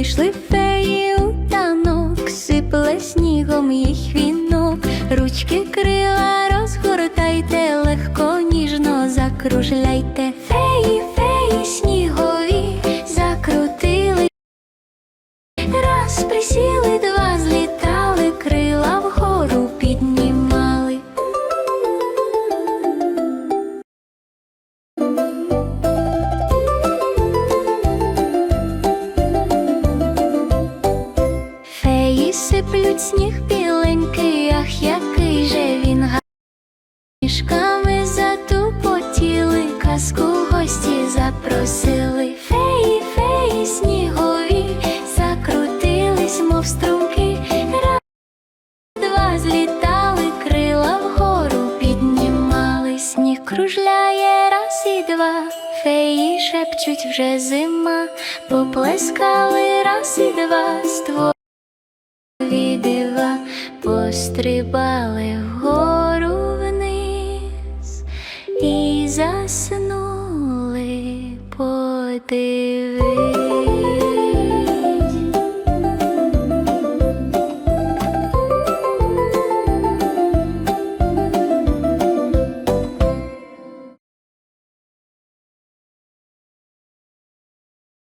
Вийшли феї у танок, сипле снігом їх вінок, ручки крила розгортайте, легко ніжно закружляйте. Феї, феї, снігові, закрутили. Раз присіли, Сиплють сніг біленький, ах, який же він гарний. Ніжками затупотіли, казку гості запросили. Феї, феї, снігові, закрутились, мов струмки. Раз, два злітали, крила вгору піднімали. Сніг кружляє раз і два. Феї шепчуть вже зима, поплескали раз і два створ дива, пострибали вгору вниз і заснули подиви.